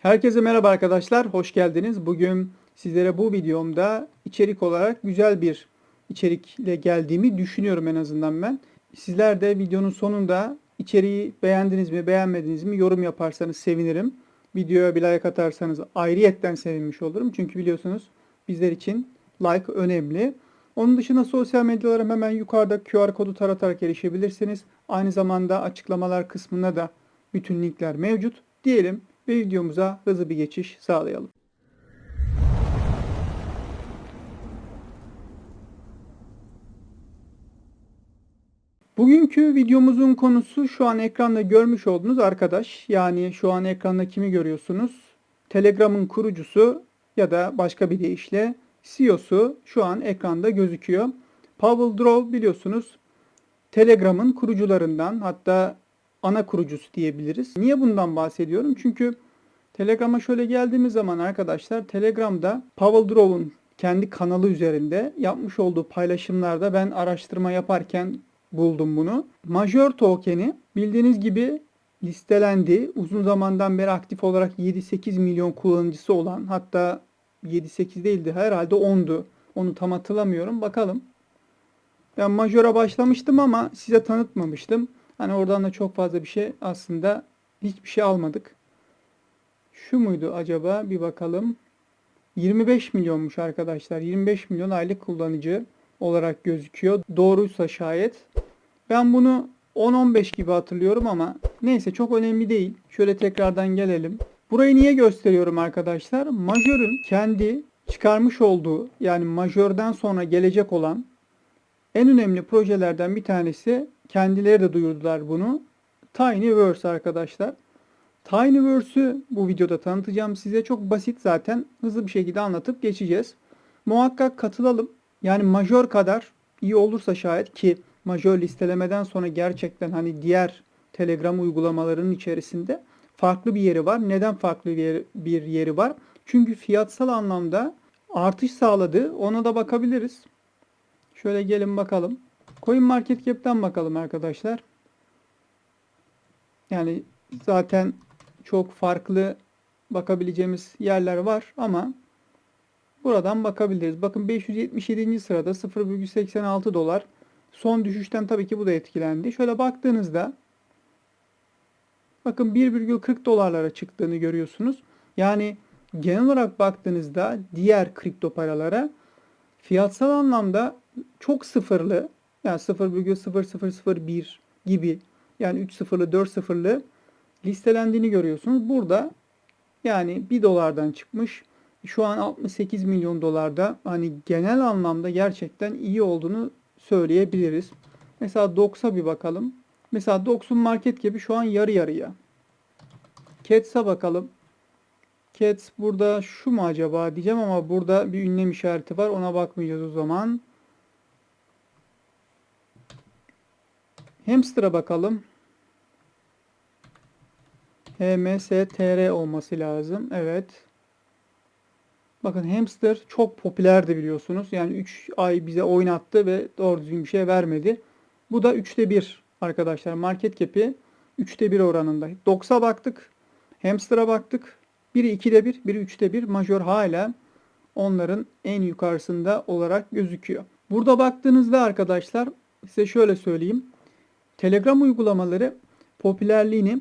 Herkese merhaba arkadaşlar, hoş geldiniz. Bugün sizlere bu videomda içerik olarak güzel bir içerikle geldiğimi düşünüyorum en azından ben. Sizler de videonun sonunda içeriği beğendiniz mi, beğenmediniz mi yorum yaparsanız sevinirim. Videoya bir like atarsanız ayrıyetten sevinmiş olurum. Çünkü biliyorsunuz bizler için like önemli. Onun dışında sosyal medyalarım hemen yukarıda QR kodu taratarak erişebilirsiniz. Aynı zamanda açıklamalar kısmında da bütün linkler mevcut. Diyelim ve videomuza hızlı bir geçiş sağlayalım. Bugünkü videomuzun konusu şu an ekranda görmüş olduğunuz arkadaş. Yani şu an ekranda kimi görüyorsunuz? Telegram'ın kurucusu ya da başka bir deyişle CEO'su şu an ekranda gözüküyor. Pavel Durov biliyorsunuz Telegram'ın kurucularından hatta ana kurucusu diyebiliriz. Niye bundan bahsediyorum? Çünkü Telegram'a şöyle geldiğimiz zaman arkadaşlar Telegram'da Pavel Durov'un kendi kanalı üzerinde yapmış olduğu paylaşımlarda ben araştırma yaparken buldum bunu. Major token'i bildiğiniz gibi listelendi. Uzun zamandan beri aktif olarak 7-8 milyon kullanıcısı olan hatta 7-8 değildi herhalde 10'du. Onu tam hatırlamıyorum. Bakalım. Ben Major'a başlamıştım ama size tanıtmamıştım. Hani oradan da çok fazla bir şey aslında hiçbir şey almadık. Şu muydu acaba? Bir bakalım. 25 milyonmuş arkadaşlar. 25 milyon aylık kullanıcı olarak gözüküyor. Doğruysa şayet. Ben bunu 10-15 gibi hatırlıyorum ama neyse çok önemli değil. Şöyle tekrardan gelelim. Burayı niye gösteriyorum arkadaşlar? Majör'ün kendi çıkarmış olduğu yani majörden sonra gelecek olan en önemli projelerden bir tanesi kendileri de duyurdular bunu. Tinyverse arkadaşlar. Tinyverse'ü bu videoda tanıtacağım size. Çok basit zaten. Hızlı bir şekilde anlatıp geçeceğiz. Muhakkak katılalım. Yani majör kadar iyi olursa şayet ki majör listelemeden sonra gerçekten hani diğer Telegram uygulamalarının içerisinde farklı bir yeri var. Neden farklı bir yeri, bir yeri var? Çünkü fiyatsal anlamda artış sağladı. Ona da bakabiliriz. Şöyle gelin bakalım. Coin Market Cap'ten bakalım arkadaşlar. Yani zaten çok farklı bakabileceğimiz yerler var ama buradan bakabiliriz. Bakın 577. sırada 0,86 dolar. Son düşüşten tabii ki bu da etkilendi. Şöyle baktığınızda bakın 1,40 dolarlara çıktığını görüyorsunuz. Yani genel olarak baktığınızda diğer kripto paralara fiyatsal anlamda çok sıfırlı yani 0,0001 gibi yani 3 sıfırlı 4 sıfırlı listelendiğini görüyorsunuz. Burada yani 1 dolardan çıkmış. Şu an 68 milyon dolarda hani genel anlamda gerçekten iyi olduğunu söyleyebiliriz. Mesela Dox'a bir bakalım. Mesela Dox'un market gibi şu an yarı yarıya. Cats'a bakalım. Cats burada şu mu acaba diyeceğim ama burada bir ünlem işareti var. Ona bakmayacağız o zaman. Hamster'a bakalım. HMSTR olması lazım. Evet. Bakın hamster çok popülerdi biliyorsunuz. Yani 3 ay bize oynattı ve doğru düzgün bir şey vermedi. Bu da 3'te 1 arkadaşlar. Market cap'i 3'te 1 oranında. Dox'a baktık. Hamster'a baktık. Biri 2'de 1, biri 3'te 1. Major hala onların en yukarısında olarak gözüküyor. Burada baktığınızda arkadaşlar size şöyle söyleyeyim. Telegram uygulamaları popülerliğini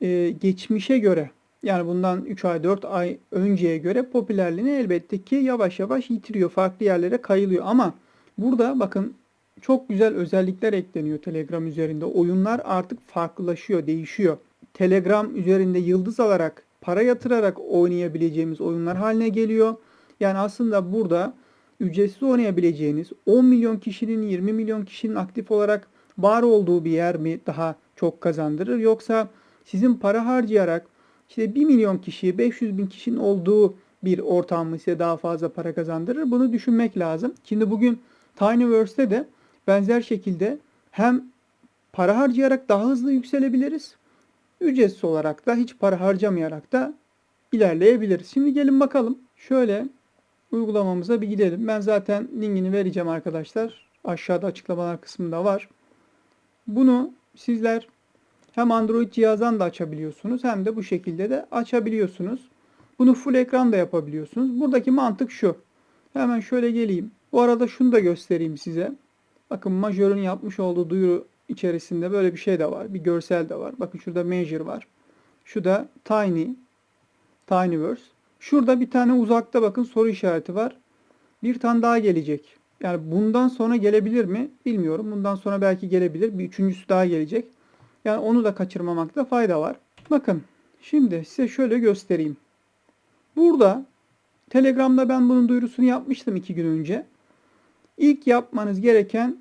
e, geçmişe göre yani bundan 3 ay 4 ay önceye göre popülerliğini elbette ki yavaş yavaş yitiriyor. Farklı yerlere kayılıyor ama burada bakın çok güzel özellikler ekleniyor Telegram üzerinde. Oyunlar artık farklılaşıyor, değişiyor. Telegram üzerinde yıldız alarak, para yatırarak oynayabileceğimiz oyunlar haline geliyor. Yani aslında burada ücretsiz oynayabileceğiniz 10 milyon kişinin, 20 milyon kişinin aktif olarak var olduğu bir yer mi daha çok kazandırır? Yoksa sizin para harcayarak işte 1 milyon kişiyi 500 bin kişinin olduğu bir ortam mı size daha fazla para kazandırır? Bunu düşünmek lazım. Şimdi bugün Tinyverse'de de benzer şekilde hem para harcayarak daha hızlı yükselebiliriz. Ücretsiz olarak da hiç para harcamayarak da ilerleyebiliriz. Şimdi gelin bakalım. Şöyle uygulamamıza bir gidelim. Ben zaten linkini vereceğim arkadaşlar. Aşağıda açıklamalar kısmında var. Bunu sizler hem Android cihazdan da açabiliyorsunuz hem de bu şekilde de açabiliyorsunuz. Bunu full ekran da yapabiliyorsunuz. Buradaki mantık şu. Hemen şöyle geleyim. Bu arada şunu da göstereyim size. Bakın majörün yapmış olduğu duyuru içerisinde böyle bir şey de var. Bir görsel de var. Bakın şurada measure var. Şu da tiny. Tinyverse. Şurada bir tane uzakta bakın soru işareti var. Bir tane daha gelecek. Yani bundan sonra gelebilir mi bilmiyorum. Bundan sonra belki gelebilir. Bir üçüncüsü daha gelecek. Yani onu da kaçırmamakta fayda var. Bakın şimdi size şöyle göstereyim. Burada Telegram'da ben bunun duyurusunu yapmıştım iki gün önce. İlk yapmanız gereken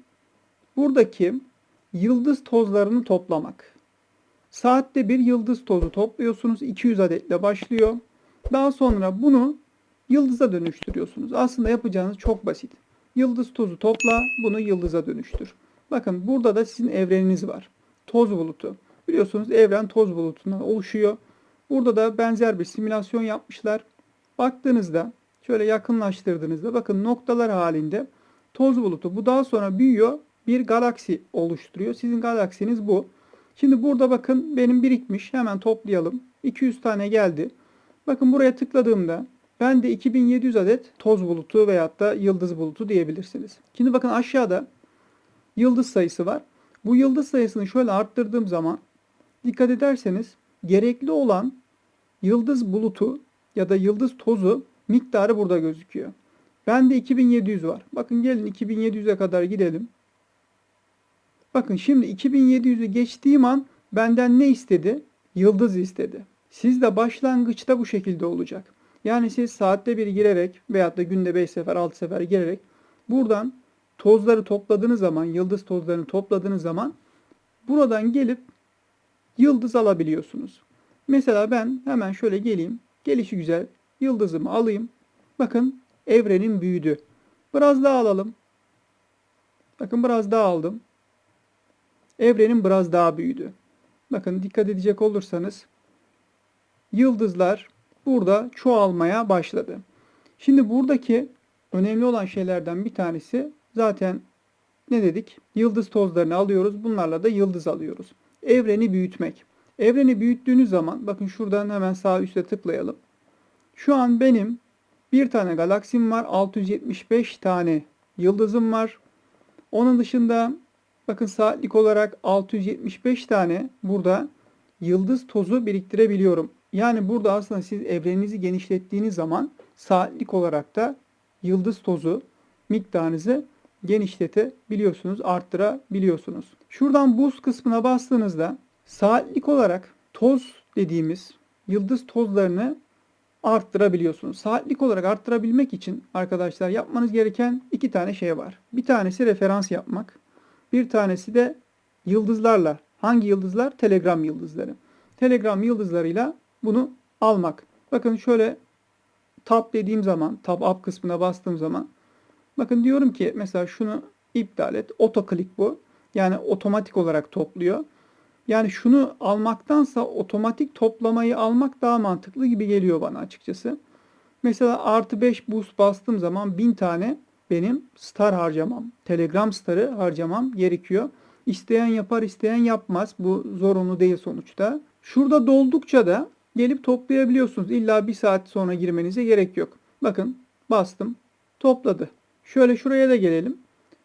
buradaki yıldız tozlarını toplamak. Saatte bir yıldız tozu topluyorsunuz. 200 adetle başlıyor. Daha sonra bunu yıldıza dönüştürüyorsunuz. Aslında yapacağınız çok basit. Yıldız tozu topla, bunu yıldıza dönüştür. Bakın burada da sizin evreniniz var. Toz bulutu. Biliyorsunuz evren toz bulutundan oluşuyor. Burada da benzer bir simülasyon yapmışlar. Baktığınızda şöyle yakınlaştırdığınızda bakın noktalar halinde toz bulutu. Bu daha sonra büyüyor. Bir galaksi oluşturuyor. Sizin galaksiniz bu. Şimdi burada bakın benim birikmiş. Hemen toplayalım. 200 tane geldi. Bakın buraya tıkladığımda ben de 2700 adet toz bulutu veyahut da yıldız bulutu diyebilirsiniz. Şimdi bakın aşağıda yıldız sayısı var. Bu yıldız sayısını şöyle arttırdığım zaman dikkat ederseniz gerekli olan yıldız bulutu ya da yıldız tozu miktarı burada gözüküyor. Bende 2700 var. Bakın gelin 2700'e kadar gidelim. Bakın şimdi 2700'ü geçtiğim an benden ne istedi? Yıldız istedi. Siz de başlangıçta bu şekilde olacak. Yani siz saatte bir girerek veyahut da günde 5 sefer 6 sefer girerek buradan tozları topladığınız zaman, yıldız tozlarını topladığınız zaman buradan gelip yıldız alabiliyorsunuz. Mesela ben hemen şöyle geleyim. Gelişi güzel. Yıldızımı alayım. Bakın evrenin büyüdü. Biraz daha alalım. Bakın biraz daha aldım. Evrenin biraz daha büyüdü. Bakın dikkat edecek olursanız yıldızlar burada çoğalmaya başladı. Şimdi buradaki önemli olan şeylerden bir tanesi zaten ne dedik? Yıldız tozlarını alıyoruz. Bunlarla da yıldız alıyoruz. Evreni büyütmek. Evreni büyüttüğünüz zaman bakın şuradan hemen sağ üstte tıklayalım. Şu an benim bir tane galaksim var. 675 tane yıldızım var. Onun dışında bakın saatlik olarak 675 tane burada yıldız tozu biriktirebiliyorum. Yani burada aslında siz evreninizi genişlettiğiniz zaman saatlik olarak da yıldız tozu miktarınızı genişletebiliyorsunuz, arttırabiliyorsunuz. Şuradan buz kısmına bastığınızda saatlik olarak toz dediğimiz yıldız tozlarını arttırabiliyorsunuz. Saatlik olarak arttırabilmek için arkadaşlar yapmanız gereken iki tane şey var. Bir tanesi referans yapmak. Bir tanesi de yıldızlarla. Hangi yıldızlar? Telegram yıldızları. Telegram yıldızlarıyla bunu almak. Bakın şöyle tab dediğim zaman, tab up kısmına bastığım zaman bakın diyorum ki mesela şunu iptal et. Otoklik bu. Yani otomatik olarak topluyor. Yani şunu almaktansa otomatik toplamayı almak daha mantıklı gibi geliyor bana açıkçası. Mesela artı 5 boost bastığım zaman 1000 tane benim star harcamam, Telegram starı harcamam gerekiyor. İsteyen yapar, isteyen yapmaz. Bu zorunlu değil sonuçta. Şurada doldukça da gelip toplayabiliyorsunuz. İlla bir saat sonra girmenize gerek yok. Bakın bastım, topladı. Şöyle şuraya da gelelim.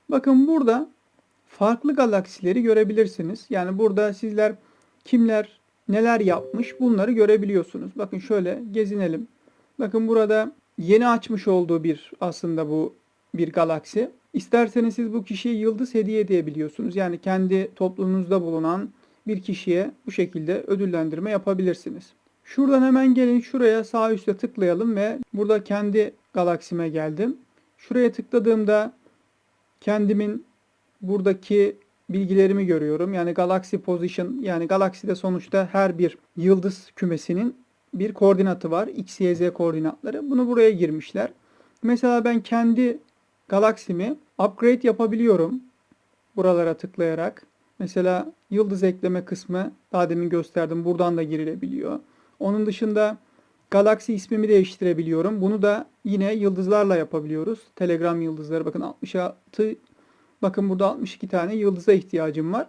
Bakın burada farklı galaksileri görebilirsiniz. Yani burada sizler kimler neler yapmış bunları görebiliyorsunuz. Bakın şöyle gezinelim. Bakın burada yeni açmış olduğu bir aslında bu bir galaksi. İsterseniz siz bu kişiye yıldız hediye edebiliyorsunuz. Yani kendi toplumunuzda bulunan bir kişiye bu şekilde ödüllendirme yapabilirsiniz. Şuradan hemen gelin şuraya sağ üstte tıklayalım ve burada kendi galaksime geldim. Şuraya tıkladığımda kendimin buradaki bilgilerimi görüyorum. Yani Galaxy Position yani galakside sonuçta her bir yıldız kümesinin bir koordinatı var. X, Y, Z koordinatları. Bunu buraya girmişler. Mesela ben kendi galaksimi upgrade yapabiliyorum. Buralara tıklayarak. Mesela yıldız ekleme kısmı daha demin gösterdim. Buradan da girilebiliyor. Onun dışında galaksi ismimi değiştirebiliyorum. Bunu da yine yıldızlarla yapabiliyoruz. Telegram yıldızları bakın 66 Bakın burada 62 tane yıldıza ihtiyacım var.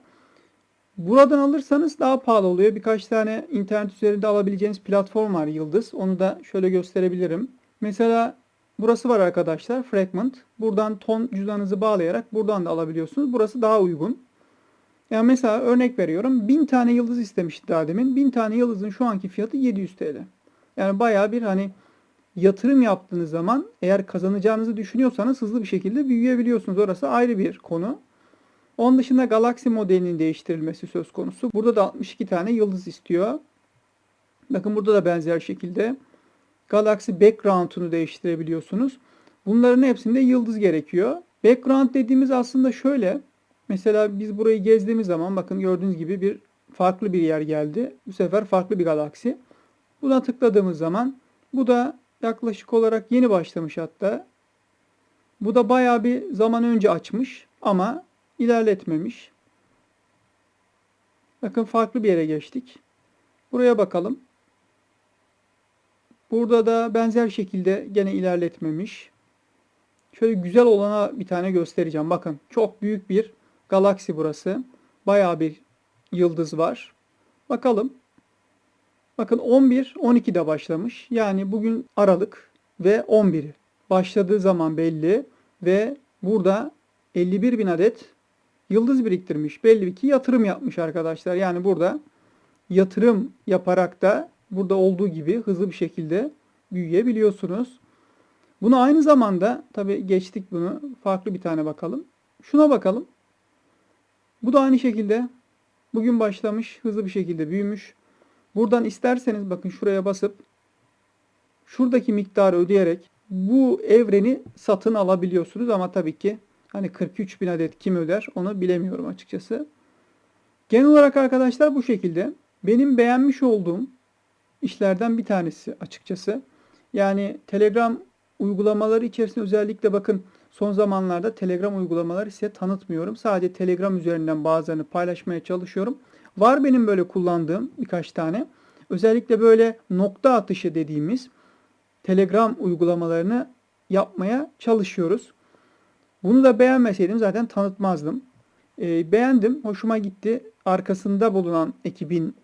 Buradan alırsanız daha pahalı oluyor. Birkaç tane internet üzerinde alabileceğiniz platform var Yıldız. Onu da şöyle gösterebilirim. Mesela burası var arkadaşlar Fragment. Buradan ton cüzdanınızı bağlayarak buradan da alabiliyorsunuz. Burası daha uygun. Yani mesela örnek veriyorum. 1000 tane yıldız istemişti daha demin. 1000 tane yıldızın şu anki fiyatı 700 TL. Yani bayağı bir hani yatırım yaptığınız zaman eğer kazanacağınızı düşünüyorsanız hızlı bir şekilde büyüyebiliyorsunuz. Orası ayrı bir konu. Onun dışında Galaxy modelinin değiştirilmesi söz konusu. Burada da 62 tane yıldız istiyor. Bakın burada da benzer şekilde Galaxy background'unu değiştirebiliyorsunuz. Bunların hepsinde yıldız gerekiyor. Background dediğimiz aslında şöyle. Mesela biz burayı gezdiğimiz zaman bakın gördüğünüz gibi bir farklı bir yer geldi. Bu sefer farklı bir galaksi. Buna tıkladığımız zaman bu da yaklaşık olarak yeni başlamış hatta. Bu da bayağı bir zaman önce açmış ama ilerletmemiş. Bakın farklı bir yere geçtik. Buraya bakalım. Burada da benzer şekilde gene ilerletmemiş. Şöyle güzel olana bir tane göstereceğim. Bakın çok büyük bir galaksi burası. Bayağı bir yıldız var. Bakalım. Bakın 11, 12'de başlamış. Yani bugün Aralık ve 11'i. Başladığı zaman belli ve burada 51 bin adet yıldız biriktirmiş. Belli ki yatırım yapmış arkadaşlar. Yani burada yatırım yaparak da burada olduğu gibi hızlı bir şekilde büyüyebiliyorsunuz. Bunu aynı zamanda tabi geçtik bunu. Farklı bir tane bakalım. Şuna bakalım. Bu da aynı şekilde bugün başlamış, hızlı bir şekilde büyümüş. Buradan isterseniz bakın şuraya basıp şuradaki miktarı ödeyerek bu evreni satın alabiliyorsunuz ama tabii ki hani 43 bin adet kim öder onu bilemiyorum açıkçası. Genel olarak arkadaşlar bu şekilde. Benim beğenmiş olduğum işlerden bir tanesi açıkçası. Yani Telegram uygulamaları içerisinde özellikle bakın son zamanlarda Telegram uygulamaları size tanıtmıyorum. Sadece Telegram üzerinden bazılarını paylaşmaya çalışıyorum. Var benim böyle kullandığım birkaç tane. Özellikle böyle nokta atışı dediğimiz Telegram uygulamalarını yapmaya çalışıyoruz. Bunu da beğenmeseydim zaten tanıtmazdım. E, beğendim, hoşuma gitti. Arkasında bulunan ekibin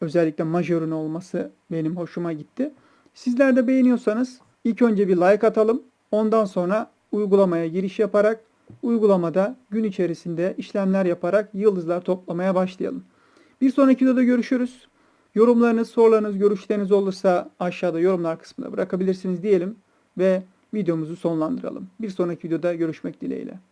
özellikle majörün olması benim hoşuma gitti. Sizler de beğeniyorsanız ilk önce bir like atalım. Ondan sonra uygulamaya giriş yaparak uygulamada gün içerisinde işlemler yaparak yıldızlar toplamaya başlayalım. Bir sonraki videoda görüşürüz. Yorumlarınız, sorularınız, görüşleriniz olursa aşağıda yorumlar kısmına bırakabilirsiniz diyelim ve videomuzu sonlandıralım. Bir sonraki videoda görüşmek dileğiyle.